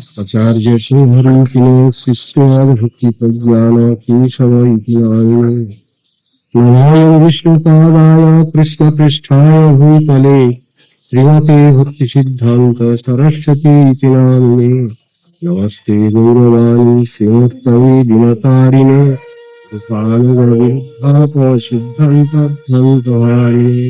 आचार्य सिंहरूपिणे शिष्याभक्ति प्रज्ञान केशव इति नामिने नमाय विष्णुपादाय कृष्णपृष्ठाय भूतले श्रीमते भक्तिसिद्धान्त सरस्वती इति नामिने नमस्ते गौरवाणी श्रीमूर्तये दिनतारिणे उपानुगविद्धापसिद्धान्तध्वन्तहारिणे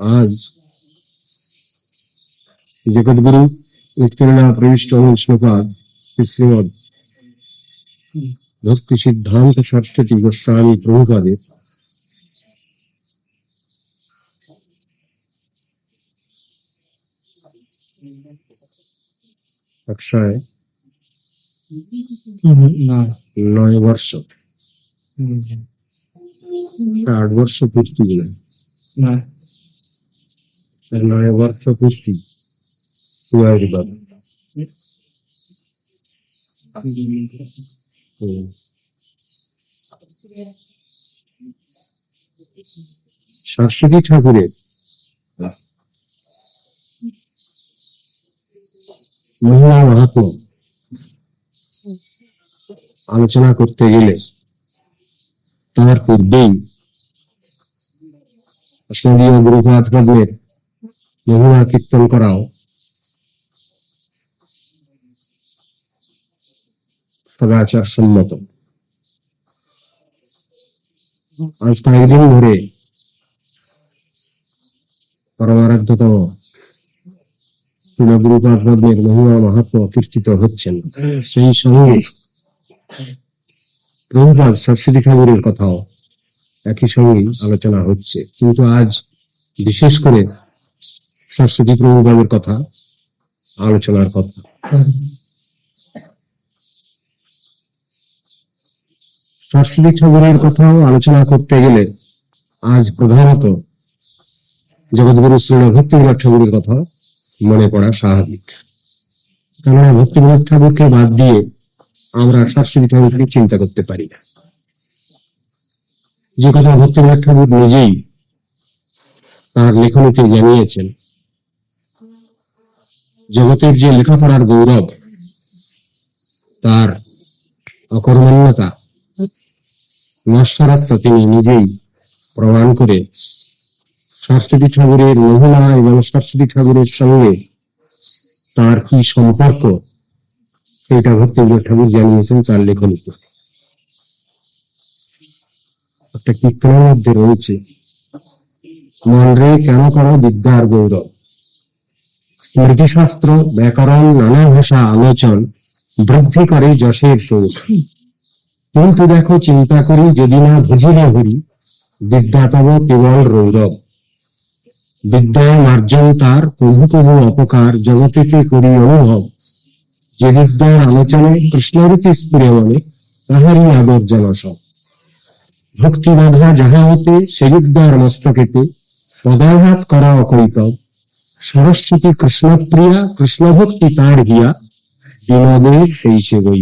आज जगद्गुरु नित्यनाथ प्रविष्ट विष्णुपाद श्रीमद ভক্তি সিদ্ধান্ত সরস্বতী গোস্বামী প্রভুপাদের একশয় নয় বর্ষ আট বর্ষ পুষ্টি দিলেন নয় বর্ষ পুষ্টি কুয়ারি বাবা ঠাকুরের মহিমা মাহাত্ম আলোচনা করতে গেলে তার পূর্বেই অস্মদীয় গুরুপাদ মহিমা কীর্তন করাও। সদাচার সম্মত। আজ কয়েকদিন ধরে পরমারাধ্যতম শিলগুরুপাদ পদ্মের মহিমা মাহাত্ম কীর্তিত হচ্ছেন। সেই সঙ্গে প্রভুপাদ সরস্বতী ঠাকুরের কথাও একই সঙ্গে আলোচনা হচ্ছে। কিন্তু আজ বিশেষ করে সরস্বতী প্রভুপাদের কথা, আলোচনার কথা। সরস্বতী ঠাকুরের কথাও আলোচনা করতে গেলে আজ প্রধানত জগৎগুরু শ্রী ভক্তিবিনোদ ঠাকুরের কথা মনে পড়া স্বাভাবিক। কেননা ভক্তিবিনোদ ঠাকুরকে বাদ দিয়ে আমরা সরস্বতী ঠাকুরকে চিন্তা করতে পারি না। যে কথা ভক্তিবিনোদ ঠাকুর নিজেই তার লেখনীতে জানিয়েছেন জগতের যে লেখাপড়ার গৌরব, তার অকর্মণ্যতা, নশ্বরত্ব তিনি নিজেই প্রমাণ করে সরস্বতী ঠাকুরের মহিমা এবং সরস্বতী ঠাকুরের সঙ্গে তার কি সম্পর্ক সেটা ভক্তিবিনোদ ঠাকুর জানিয়েছেন তার লেখনীতে একটা কীর্তনের মধ্যে রয়েছে, মন রে কেন করো বিদ্যার গৌরব? স্মৃতিশাস্ত্র, ব্যাকরণ, নানা ভাষা, আলোচন, বৃদ্ধি করে যশের সৌষ কিন্তু দেখো, চিন্তা করি যদি না বুঝিলে হরি, বিদ্যা তব কেবল রৌরব। বিদ্যায় মার্জন তার প্রভু প্রভু অপকার জগতেতে করি অনুভব। যে বিদ্যার আলোচনে কৃষ্ণরীতি স্ফুরে মনে, তাহারই আদর যেন সব। ভক্তি বাধা যাহা হতে, সে বিদ্যার মস্তকেতে পদাঘাত করা অকৈতব। সরস্বতী কৃষ্ণপ্রিয়া কৃষ্ণ ভক্তি তার হিয়া বিনোদের সেই সে বই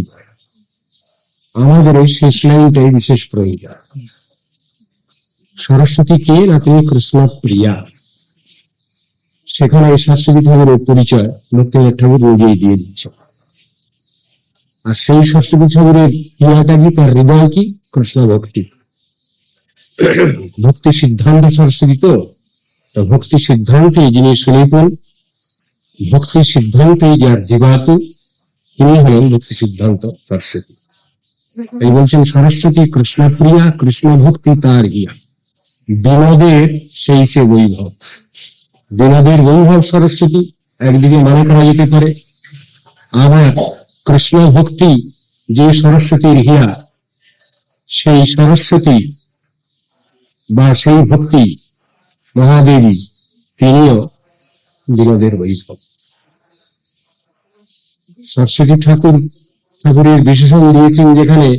আমাদের এই শেষ লাইনটাই বিশেষ প্রয়োজন। সরস্বতী কে না তুমি কৃষ্ণ প্রিয়া সেখানে এই সরস্বতী ঠাকুরের পরিচয় ভক্তিনাথ ঠাকুর নিজেই দিয়ে দিচ্ছে আর সেই সরস্বতী ঠাকুরের ক্রিয়াটা কি? তার হৃদয় কি? কৃষ্ণ ভক্তি ভক্তি সিদ্ধান্ত সরস্বতী তা। ভক্তি সিদ্ধান্তে যিনি সুনিপুণ ভক্তি সিদ্ধান্তে যার জীবাতু তিনি হলেন ভক্তি সিদ্ধান্ত সরস্বতী। এই বলছেন, সরস্বতী কৃষ্ণপ্রিয়া কৃষ্ণ ভক্তি তার হিয়া। বিনোদের সেই সে বৈভব। বিনোদের বৈভব সরস্বতী, একদিকে মনে করা যেতে পারে। আবার কৃষ্ণ ভক্তি যে সরস্বতীর হিয়া, সেই সরস্বতী বা সেই ভক্তি মহাদেবী, তিনিও বিনোদের বৈভব। সরস্বতী ঠাকুর ঠাকুরের বিশেষণ দিয়েছেন যেখানে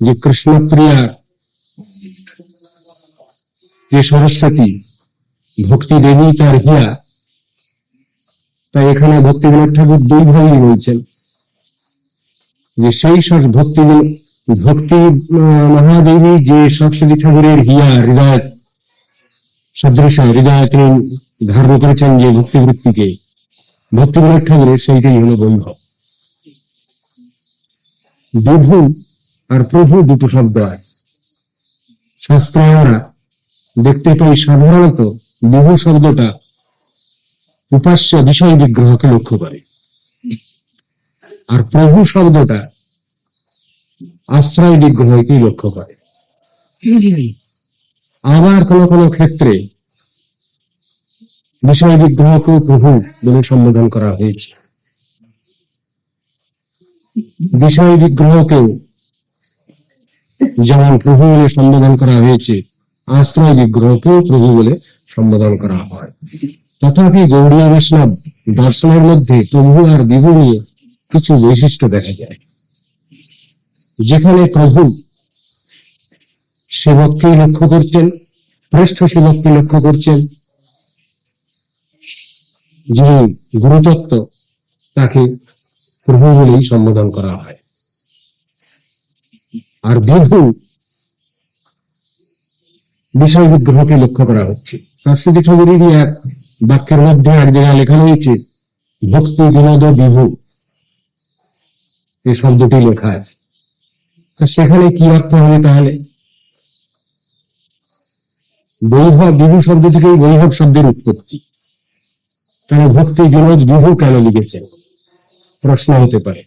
যে কৃষ্ণপ্রিয়া, যে সরস্বতী ভক্তি দেবী তার হিয়া, তাই এখানে ভক্তিবিনোদ ঠাকুর দুই ভাবেই বলছেন। যে সেই সর- ভক্তি ভক্তি মহাদেবী যে সরস্বতী ঠাকুরের হিয়া, হৃদয় সদৃশ হৃদয় তিনি ধারণ করেছেন যে ভক্তি বৃত্তিকে ভক্তি বিনোদ ঠাকুরের সেইটাই হলো বৈভব। বিভু আর প্রভু দুটো শব্দ আছে। শাস্ত্রে আমরা দেখতে পাই সাধারণত বিভু শব্দটা উপাস্য বিষয় বিগ্রহকে লক্ষ্য করে। আর প্রভু শব্দটা আশ্রয় বিগ্রহকে লক্ষ্য করে। আবার কোন কোন ক্ষেত্রে বিষয় বিগ্রহকে প্রভু বলে সম্বোধন করা হয়েছে। বিষয় বিগ্রহকেও যেমন প্রভু বলে সম্বোধন করা হয়েছে আশ্রয় বিগ্রহকেও প্রভু বলে সম্বোধন করা হয়। তথাপি গৌড়ীয় বৈষ্ণব দর্শনের মধ্যে প্রভু আর বিভু নিয়ে কিছু বৈশিষ্ট্য দেখা যায়। যেখানে প্রভু সেবককে লক্ষ্য করছেন, শ্রেষ্ঠ সেবককে লক্ষ্য করছেন। যিনি গুরুতত্ত্ব, তাকে প্রভু বলেই সম্বোধন করা হয়। আর বিভু বিষয় বিগ্রহকে লক্ষ্য করা হচ্ছে। সরস্বতী ঠাকুরেরই এক বাক্যের মধ্যে এক জায়গায় লেখা রয়েছে, ভক্তি বিনোদ বিভু। এই শব্দটি লেখা আছে। তো সেখানে কি অর্থ হবে তাহলে? বৈভব বিভু শব্দ থেকেই বৈভব শব্দের উৎপত্তি। তাহলে ভক্তি বিনোদ বিভু কেন লিখেছেন? প্রশ্ন হতে পারে।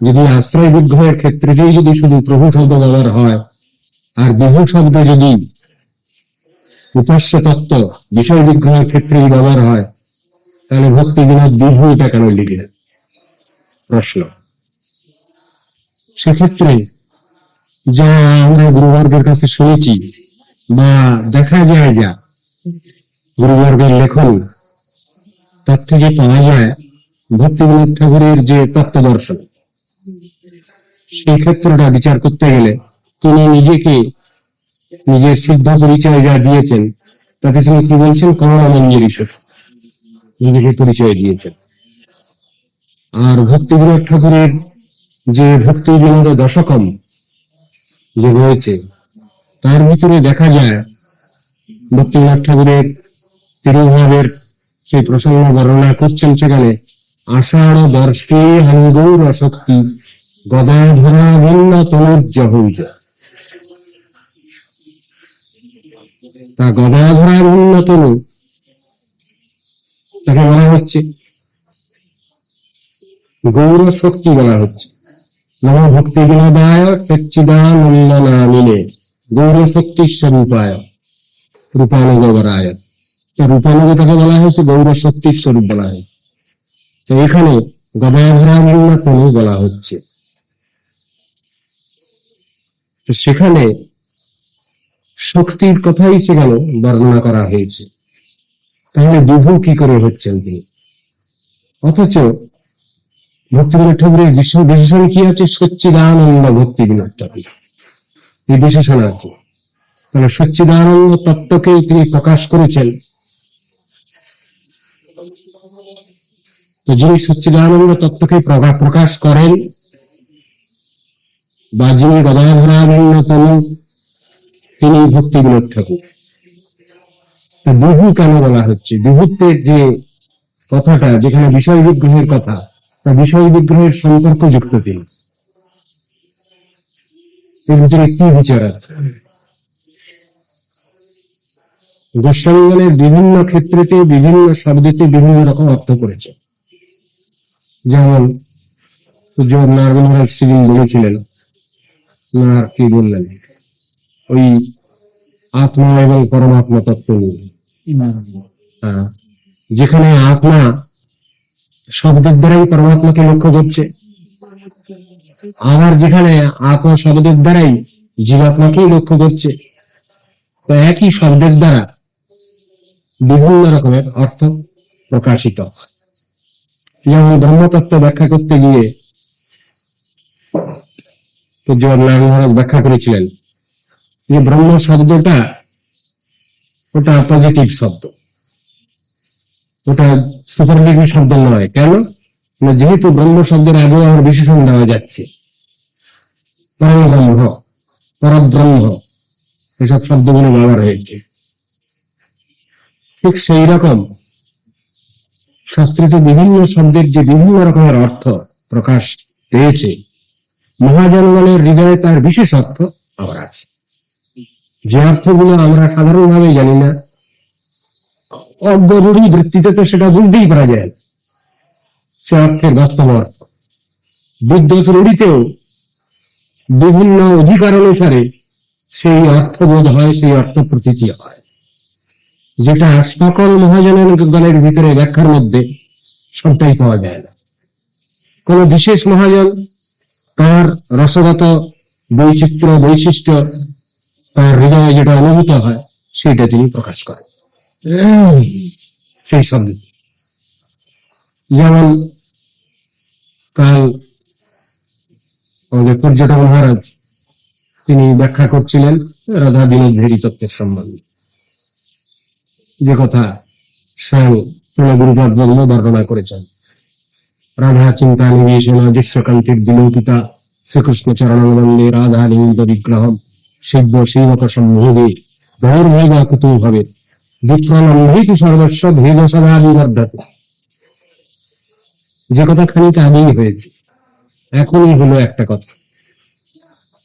যদি আশ্রয় বিগ্রহের ক্ষেত্রেই যদি শুধু প্রভু শব্দ ব্যবহার হয়, আর বিভু শব্দ যদি উপাস্য তত্ত্ব বিষয় বিগ্রহের ক্ষেত্রেই ব্যবহার হয়, তাহলে ভক্তি বিনোদ বিভু এটা কেন লিখলেন? প্রশ্ন। সেক্ষেত্রে যা আমরা গুরুবর্গের কাছে শুনেছি বা দেখা যায় যা। গুরুবর্গের লেখন। তার থেকে পাওয়া যায় ভক্তিবিনোদ ঠাকুরের যে তত্ত্ব দর্শন সেই ক্ষেত্রটা বিচার করতে গেলে তিনি নিজেকে নিজের সিদ্ধ পরিচয় যা দিয়েছেন, তাতে তিনি কি বলছেন? করুণামঞ্জের ঈশ্বর নিজেকে পরিচয় দিয়েছেন। আর ভক্তিবিনোদ ঠাকুরের যে ভক্তি বিনোদ দশকম যে রয়েছে তার ভিতরে দেখা যায় ভক্তিনাথ ঠাকুরের তিরুভাবের সেই প্রসঙ্গ বর্ণনা করছেন সেখানে, আষাঢ় দর্শে হাঙ্গৌর শক্তি, গদাধরা ভিন্ন হইজ। তা গদাধরা ভিন্ন তনু, তাকে বলা হচ্ছে। গৌর শক্তি বলা হচ্ছে। নম ভক্তি বিনোদায় সচ্চিদানন্দ নামিনে গৌর শক্তি স্বরূপায় রূপানুগবরায় তো রূপানুগ তাকে বলা হয়েছে গৌর শক্তি স্বরূপ বলা হয়েছে। তো এখানে গদাধরাভিন্ন তনু বলা হচ্ছে। তো সেখানে শক্তির কথাই সেখানে বর্ণনা করা হয়েছে। তাহলে বিভু কি করে হচ্ছেন তিনি? অথচ ভক্তিবিনোদ ঠাকুরের বিশেষ বিশেষণ কি আছে? সচ্চিদানন্দ ভক্তিবিনোদ ঠাকুর। এই বিশেষণ আছে তাহলে সচ্চিদানন্দ তত্ত্বকে তিনি প্রকাশ করেছেন। তো যিনি সচ্চিদানন্দ তত্ত্বকে প্রকাশ করেন, বা যিনি গদাধরানন্দ তনু ভক্তি বিনোদ ঠাকুর। বিভু কেন বলা হচ্ছে? বিভুত্বের যে কথাটা, যেখানে বিষয় বিগ্রহের কথা, তা বিষয় বিগ্রহের সম্পর্ক যুক্ত তিনি। এর ভিতরে কি বিচার আছে? বিভিন্ন ক্ষেত্রেতে বিভিন্ন শব্দেতে বিভিন্ন রকম অর্থ করেছে। যেমন মহারাজ সেদিন বলেছিলেন ওনার কি বললেন? ওই আত্মা এবং পরমাত্মা তত্ত্ব নিয়ে। হ্যাঁ, যেখানে আত্মা শব্দের দ্বারাই পরমাত্মাকে লক্ষ্য করছে আবার যেখানে আত্মা শব্দের দ্বারাই জীবাত্মাকেই লক্ষ্য করছে, তো একই শব্দের দ্বারা বিভিন্ন রকমের অর্থ প্রকাশিত। যেমন ব্রহ্মতত্ত্ব ব্যাখ্যা করতে গিয়ে পূজ্য মহারাজ ব্যাখ্যা করেছিলেন যে ব্রহ্ম শব্দটা ওটা পজিটিভ শব্দ। ওটা সুপারলেটিভ শব্দ নয়। কেন? যেহেতু ব্রহ্ম শব্দের আগেও আমার বিশেষণ দেওয়া যাচ্ছে। পরমব্রহ্ম পরব্রহ্ম, এসব শব্দগুলো ব্যবহার হয়েছে ঠিক সেই রকম সংস্কৃত বিভিন্ন শব্দের যে বিভিন্ন রকমের অর্থ প্রকাশ পেয়েছে, মহাজনগণের হৃদয়ে তার বিশেষ অর্থ আবার আছে। যে অর্থগুলো আমরা সাধারণভাবে জানি না অজ্ঞরূঢ়ী বৃত্তিতে তো সেটা বুঝতেই পারা যায়। সে অর্থের বাস্তব অর্থ। বিদ্যুৎ রূঢ়িতেও বিভিন্ন অধিকার অনুসারে সেই অর্থবোধ হয় সেই অর্থ প্রতীতি হয়। যেটা সকল মহাজনের দলের ভিতরে ব্যাখ্যার মধ্যে সবটাই পাওয়া যায় না। কোন বিশেষ মহাজন তার রসগত বৈচিত্র্য বৈশিষ্ট্য তার হৃদয়ে যেটা অনুভূত হয় সেটা তিনি প্রকাশ করেন। সেই শব্দ যেমন আমাদের পর্যটক মহারাজ, তিনি ব্যাখ্যা করছিলেন রাধা বিনোধেরী তত্ত্বের সম্বন্ধে। যে কথা স্বয়ং গুরুপাদ বর্ম বর্ণনা করেছেন। রাধা চিন্তা নিবেশনা দৃশ্যকান্তির বিলোপিতা শ্রীকৃষ্ণ চরণানন্দে রাধা নিন্দ বিগ্রহম শিব্য শিবক সম্মোহে গৌরভৈব কুতু ভবে। বিপ্রলম্বিত সর্বস্ব ভেদ সদা বিবর্ধতে। যে কথা খানিক আগেই হয়েছে। এখনই হলো একটা কথা।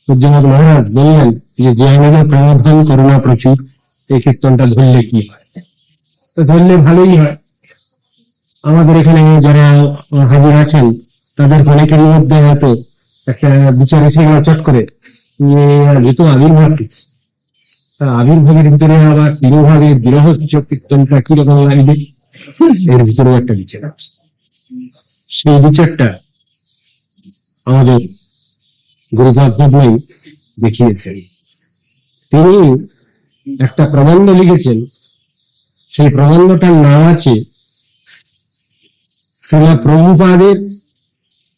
সূর্যনাথ মহারাজ বললেন যে যে আমাদের প্রাণধান করুণা প্রচুর এই কীর্তনটা ধরলে কি হয়? তো ধরলে ভালোই হয়। আমাদের এখানে যারা হাজির আছেন, তাদের অনেকের মধ্যে হয়তো একটা বিচার এসে গেল চট করে যেহেতু আবির্ভাব দিচ্ছে তা আবির্ভাবের ভিতরে আবার তিরোভাবের বিরহ সূচক কীর্তনটা কীরকম লাগবে? এর ভিতরেও একটা বিচার আছে। সেই বিচারটা আমাদের বাবুই দেখিয়েছেন। তিনি একটা প্রবন্ধ লিখেছেন। সেই প্রবন্ধটার নাম আছে শ্রীলা প্রভুপাদের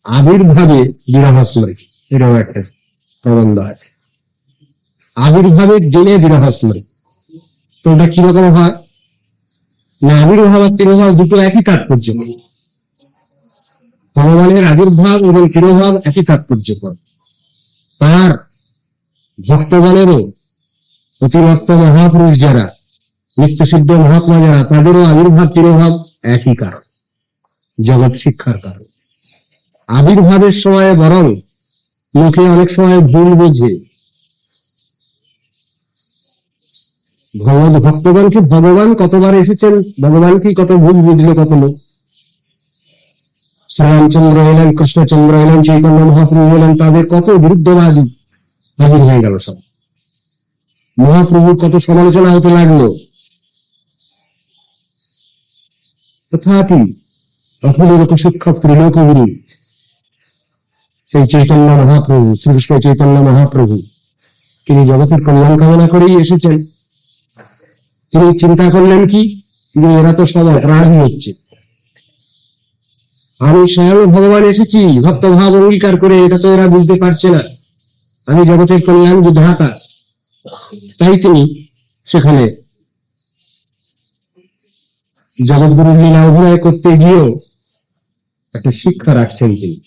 আবির্ভাবে বিরহ এরকম একটা প্রবন্ধ আছে। আবির্ভাবের দিনে বিরহ তো ওটা কীরকম হয়? না, আবির্ভাব আর তিরোভাব দুটো একই তাৎপর্য। ভগবানের আবির্ভাব এবং তিরোভাব একই তাৎপর্যপর তার ভক্তগণেরও অতিভক্ত মহাপুরুষ যারা, নিত্যসিদ্ধ মহাত্মা যারা, তাদেরও আবির্ভাব, তিরোভাব একই কারণ, জগৎ শিক্ষার কারণ। আবির্ভাবের সময় বরং লোকে অনেক সময় ভুল বোঝে। ভগবত ভক্তগণকে ভগবান কতবার এসেছেন? ভগবান কি কত ভুল বুঝলো কত লোক শ্রীরামচন্দ্র এলেন, কৃষ্ণচন্দ্র এলেন চৈতন্য মহাপ্রভু এলেন তাদের কত বিরুদ্ধবাদী হাজির হয়ে গেল সব। মহাপ্রভুর কত সমালোচনা হতে লাগল। তথাপি অখুলের শিক্ষক ত্রিলোক গুরু সেই চৈতন্য মহাপ্রভু, শ্রীকৃষ্ণ চৈতন্য মহাপ্রভু, তিনি জগতের কল্যাণ কামনা করেই এসেছেন। তিনি চিন্তা করলেন কি? এরা তো সব অপরাধী হচ্ছে। আমি স্বয়ং ভগবান এসেছি, ভক্তভাব অঙ্গীকার করে এটা তো এরা বুঝতে পারছে না। আমি জগতের কল্যাণ বিধাতা। তাই তিনি সেখানে জগৎগুরুর লীলা অভিনয় করতে গিয়েও একটা শিক্ষা রাখছেন তিনি।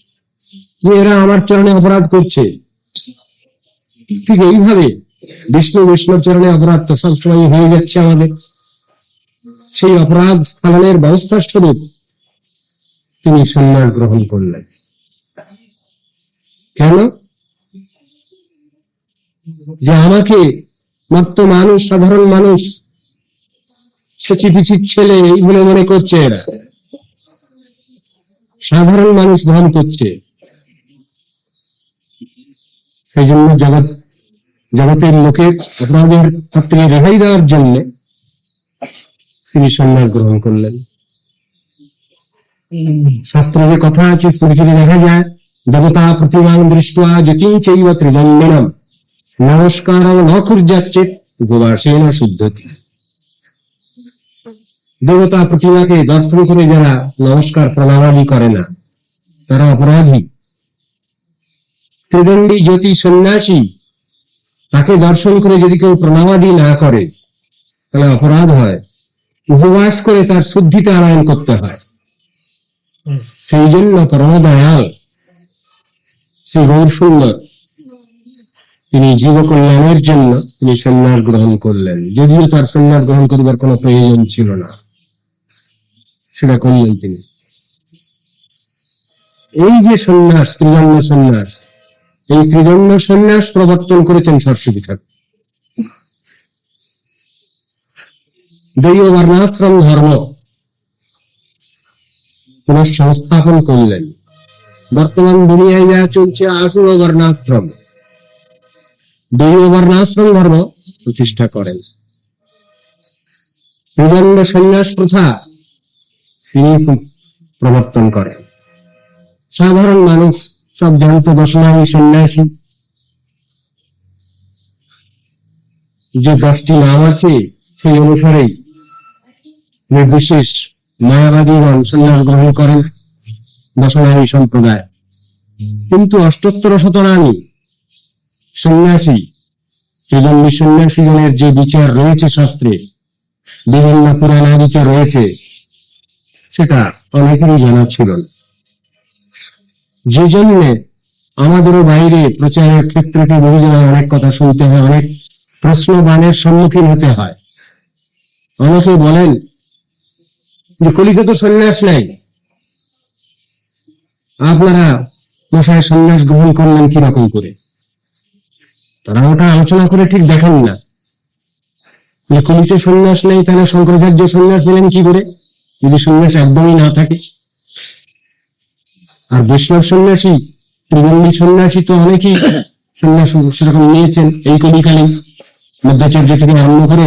যে এরা আমার চরণে অপরাধ করছে। ঠিক এইভাবে বিষ্ণু বৈষ্ণব চরণে অপরাধ তো সবসময় হয়ে যাচ্ছে আমাদের। সেই অপরাধ স্থানের ব্যবস্থা স্বরূপ তিনি সন্ন্যাস গ্রহণ করলেন। কেন? যে আমাকে মাত্র মানুষ, সাধারণ মানুষ, সচি পিছির ছেলে এই বলে মনে করছে এরা। সাধারণ মানুষ ধান করছে। সেই জন্য জগৎ, জগতের লোকের অপরাধের হাত থেকে রেহাই দেওয়ার জন্য তিনি সন্ন্যাস গ্রহণ করলেন। শাস্ত্রে যে কথা আছে স্মৃতিতে দেখা যায় দেবতা প্রতিমান দৃষ্টা যতীন চৈব ত্রিদণ্ডনম নমস্কার ন কুর্যাচ্ছে উপবাসেন শুদ্ধতি দেবতা প্রতিমাকে দর্শন করে যারা নমস্কার প্রণামাদি করে না তারা অপরাধী ত্রিদণ্ডী জ্যোতি সন্ন্যাসী তাকে দর্শন করে যদি কেউ প্রণামাদি না করে তাহলে অপরাধ হয় উপবাস করে তার শুদ্ধিতে আনয়ন করতে হয় সেই জন্য পরম দয়াল, শ্রী গৌর সুন্দর, তিনি জীব কল্যাণের জন্য তিনি সন্ন্যাস গ্রহণ করলেন। যদিও তার সন্ন্যাস গ্রহণ করিবার কোনো প্রয়োজন ছিল না। সেটা করলেন তিনি। এই যে সন্ন্যাস ত্রিদণ্ড সন্ন্যাস, এই ত্রিদণ্ড সন্ন্যাস প্রবর্তন করেছেন সরস্বতী ঠাকুর দৈব বর্ণাশ্রম ধর্ম পুনঃসংস্থাপন করলেন। বর্তমান দুনিয়ায় যা চলছে আসুর বর্ণাশ্রম দৈব বর্ণাশ্রম ধর্ম প্রতিষ্ঠা করেন। ত্রিদণ্ড সন্ন্যাস প্রথা তিনি প্রবর্তন করেন। সাধারণ মানুষ, সব জানত দশনামী সন্ন্যাসী। যে দশটি নাম আছে, সেই অনুসারেই নির্বিশেষ মায়াবাদীগণ সন্ন্যাস গ্রহণ করেন দশনামী সম্প্রদায়। কিন্তু অষ্টোত্তর শতনামী সন্ন্যাসী, ত্রিদণ্ডী সন্ন্যাসীগণের যে বিচার রয়েছে শাস্ত্রে, বিভিন্ন পুরাণাদিতে রয়েছে, সেটা অনেকেরই জানা ছিল না। যে জন্য আমাদেরও বাইরে প্রচারের ক্ষেত্রে বহু জায়গায় অনেক কথা শুনতে হয়, অনেক প্রশ্ন বানের সম্মুখীন হতে হয়। অনেকে বলেন যে কলিতে তো সন্ন্যাস নাই। আপনারা মশায় সন্ন্যাস গ্রহণ করলেন কীরকম করে? তারা ওটা আলোচনা করে ঠিক দেখেন না। যে কলিতে সন্ন্যাস নেই, তাহলে শঙ্করাচার্য সন্ন্যাস পেলেন কি করে? যদি সন্ন্যাস একদমই না থাকে। আর বৈষ্ণব সন্ন্যাসী ত্রিবন্ধী সন্ন্যাসী তো অনেকেই সন্ন্যাস সেরকম নিয়েছেন এই কলিকালে মধ্যাচার্য থেকে আরম্ভ করে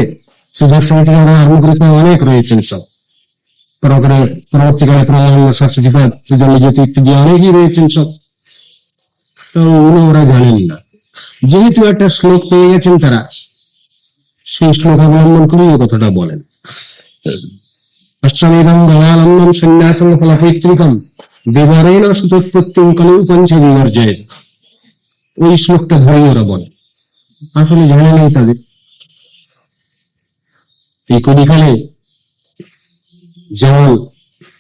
সুদর্শন থেকে আরম্ভ করে তো অনেক রয়েছেন সব। পরবর্তীকালে সরস্বতীপাদ সুজন্য জ্যোতি ইত্যাদি অনেকেই রয়েছেন সব তো ওগুলো ওরা জানেন না যেহেতু একটা শ্লোক পেয়ে গেছেন তারা সেই শ্লোক অবলম্বন এই কথাটা বলেন অশ্বমেধম গবালম্বম সন্ন্যাসম ফলপৈতৃকম দেবরেণ সুতোৎপত্তিম কলেও পঞ্চ বিবর্জয় ওই শ্লোকটা ধরেই ওরা বলে আসলে জানা নেই তাদের এই কলিকালে যেমন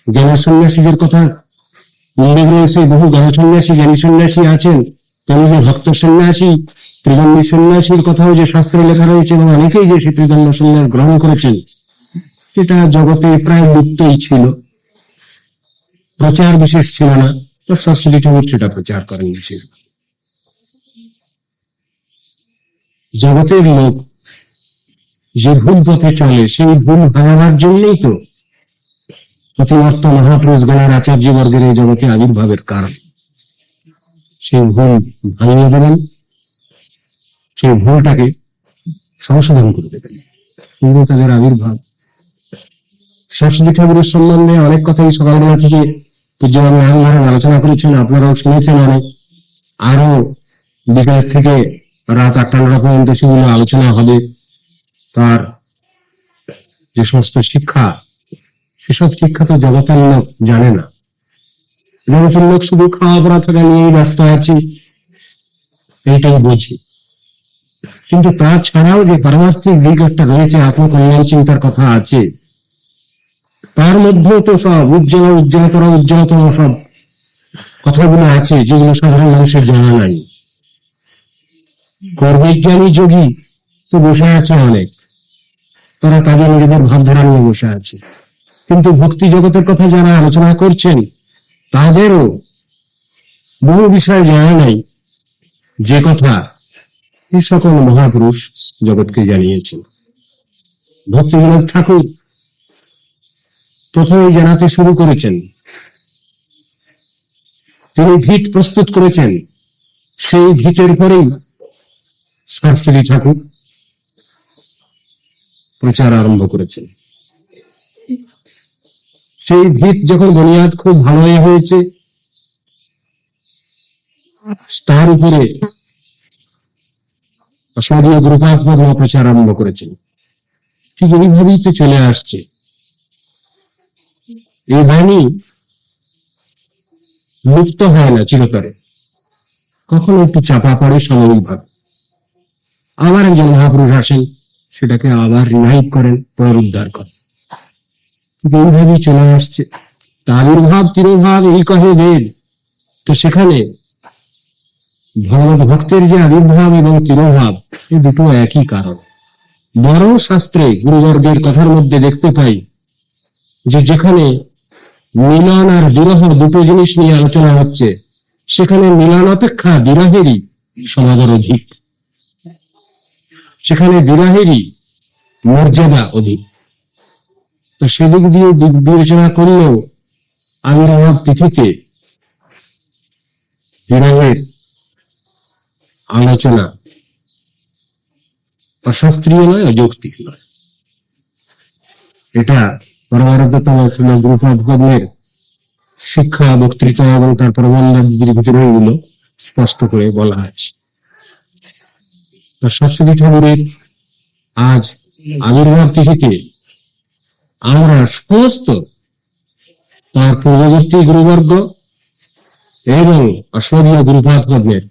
জ্ঞান সন্ন্যাসীদের কথা উল্লেখ রয়েছে, বহু জ্ঞান সন্ন্যাসী, জ্ঞানী সন্ন্যাসী আছেন, তেমনি ভক্ত সন্ন্যাসী, ত্রিদণ্ডী সন্ন্যাসীর কথাও যে শাস্ত্রে লেখা রয়েছে এবং অনেকেই যে সেই ত্রিদণ্ড সন্ন্যাস গ্রহণ করেছেন, সেটা জগতে প্রায় মুক্তই ছিল। প্রচার বিশেষ ছিল না, তো সরস্বতী ঠাকুর সেটা প্রচার করেন বিশেষ। জগতের লোক যে ভুল পথে চলে, সেই ভুল ভাঙাবার জন্যই তো গণের আচার্য বর্গের এই জগতে আবির্ভাবের কারণ। সেই ভুল ভাঙিয়ে দেবেন সেই ভুলটাকে সংশোধন করে দেবেন তাদের আবির্ভাব। সরস্বতী ঠাকুরের সম্বন্ধে অনেক কথাই সকালবেলা থেকে পূজ্যবাবু মহারাজ আলোচনা করেছেন, আপনারাও শুনেছেন অনেক। আরও বিকাল থেকে রাত আটটা নটা পর্যন্ত সেগুলো আলোচনা হবে। তার যে সমস্ত শিক্ষা সেসব শিক্ষা তো জগতের লোক জানে না। জগতের লোক শুধু খাওয়া পড়া থাকা নিয়েই ব্যস্ত আছে, এইটাই বুঝি। কিন্তু তাছাড়াও যে পারমার্থিক দিক একটা রয়েছে, আত্মকল্যাণ চিন্তার কথা আছে, তার মধ্যেও তো সব উজ্জ্বল, উজ্জ্বলতর উজ্জ্বলতম সব কথাগুলো আছে, যেগুলো সাধারণ মানুষের জানা নাই। কর্মবিজ্ঞানী যোগী তো বসে আছে অনেক। তারা তাদের নিজেদের ভাবধারা নিয়ে বসে আছে। কিন্তু ভক্তি জগতের কথা যারা আলোচনা করছেন, তাদেরও বহু বিষয় জানা নাই যে কথা এই সকল মহাপুরুষ জগৎকে জানিয়েছেন। ভক্তিবিনোদ ঠাকুর প্রথমে জানাতে শুরু করেছেন, তিনি ভিত প্রস্তুত করেছেন, সেই ভিতের পরেই সরস্বতী ঠাকুর প্রচার আরম্ভ করেছেন। সেই ভিত যখন বুনিয়াদ খুব ভালো হয়ে হয়েছে, তার উপরে অসদীয় গুরুপাত্মক প্রচার আরম্ভ করেছেন। ঠিক এইভাবেই তো চলে আসছে। এই বাণী মুক্ত হয় না চিরতরে। কখনো একটু চাপা পড়ে সাময়িকভাবে আবার একজন মহাপুরুষ আসেন, সেটাকে আবার রিভাইভ করেন, পুনরুদ্ধার করেন। কিন্তু চলে আসছে। আবির্ভাব, তিরোভাব এই কহে বেদ। তো সেখানে ভগবত ভক্তের যে আবির্ভাব এবং তিরোভাব এই দুটো একই কারণ। বড় শাস্ত্রে গুরুবর্গের কথার মধ্যে দেখতে পাই যে যেখানে মিলন আর বিরহ দুটো জিনিস নিয়ে আলোচনা হচ্ছে, সেখানে মিলন অপেক্ষা বিরহেরই সমাদর অধিক। সেখানে বিরহেরই মর্যাদা অধিক। তো সেদিক দিয়ে বিবেচনা করলেও আবির্ভাব তিথিতে বিরহের আলোচনা অশাস্ত্রীয় নয় অযৌক্তিক নয়। এটা পরমারাধ্যতম ছিল গুরুপদ্মের শিক্ষা, বক্তৃতা এবং তার প্রবন্ধের ভিতরে স্পষ্ট করে বলা আছে। তো সরস্বতী ঠাকুরের আজ আবির্ভাব তিথিতে আমরা সমস্ত তার পূর্ববর্তী গুরুবর্গ এবং অস্মদীয় গুরুপাদ পদ্মের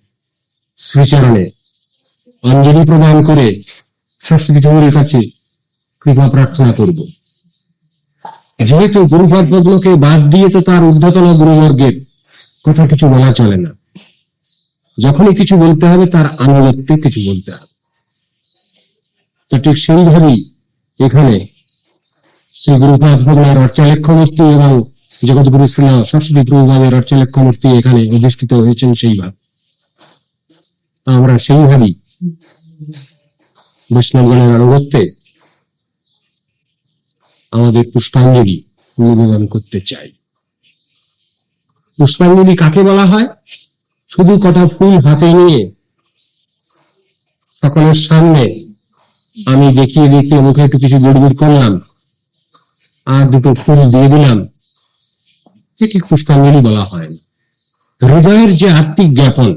শ্রীচরণে অঞ্জলি প্রদান করে সরস্বতী ঠাকুরের কাছে কৃপা প্রার্থনা করব। যেহেতু গুরুপাদ পদ্মকে বাদ দিয়ে তো তার ঊর্ধ্বতন গুরুবর্গের কথা কিছু বলা চলে না। যখনই কিছু বলতে হবে, তার আনুগত্যে কিছু বলতে হবে। তো ঠিক সেইভাবেই এখানে শ্রী গুরুপাদ পদ্মের অর্চালেখ্যমূর্তি এবং জগৎগুরু শ্রী সরস্বতী প্রভুবাদের অর্চালেখ্যমূর্তি এখানে অধিষ্ঠিত হয়েছেন সেইভাবে আমরা সেইভাবেই বৈষ্ণবগণের আনুগত্যে আমাদের পুষ্পাঞ্জলি নিবেদন করতে চাই। পুষ্পাঞ্জলি কাকে বলা হয়? শুধু কটা ফুল হাতে নিয়ে সকলের সামনে আমি দেখিয়ে দেখিয়ে মুখে একটু কিছু গড়গড় করলাম। আর দুটো ফুল দিয়ে দিলাম। এটি পুষ্পাঞ্জলি বলা হয়। হৃদয়ের যে আত্মিক জ্ঞাপন,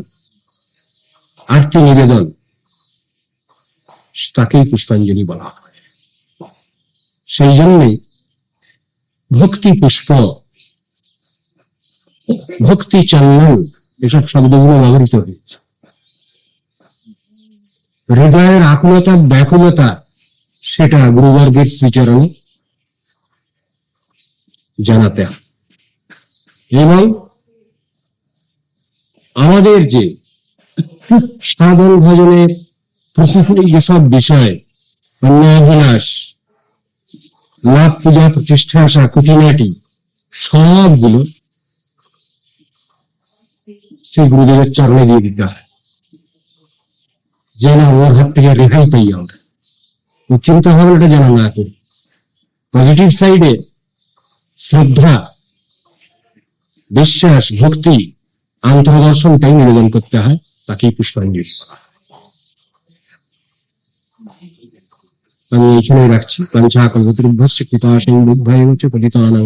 আরতি নিবেদন, তাকেই পুষ্পাঞ্জলি বলা হয়। সেই জন্যে ভক্তি পুষ্প, ভক্তি চন্দন এসব শব্দগুলো ব্যবহৃত হয়েছে। হৃদয়ের আকুলতা, ব্যাকুলতা, সেটা গুরুবর্গের শ্রীচরণে জানাতে। এবং আমাদের যে সাধন প্রতিফলিত যেসব বিষয় অন্যাভিলাষ লাভ পূজা প্রতিষ্ঠা আসা কুটিনাটি, সবগুলো সেই গুরুদেবের চরণে দিয়ে দিতে হয়। যেন ওর হাত থেকে রেহাই পাই আমরা। চিন্তা ভাবনাটা যেন না করি। পজিটিভ সাইডে শ্রদ্ধা, বিশ্বাস, ভক্তি আন্তর্দর্শনটাই নিবেদন করতে হয়, তাকেই পুষ্পাঞ্জলি। আমি এইখানে রাখছি। পঞ্চা কল্পতৃভ্যশ্চ কৃপা সিন্ধুভ্যায় চ পতিতানাং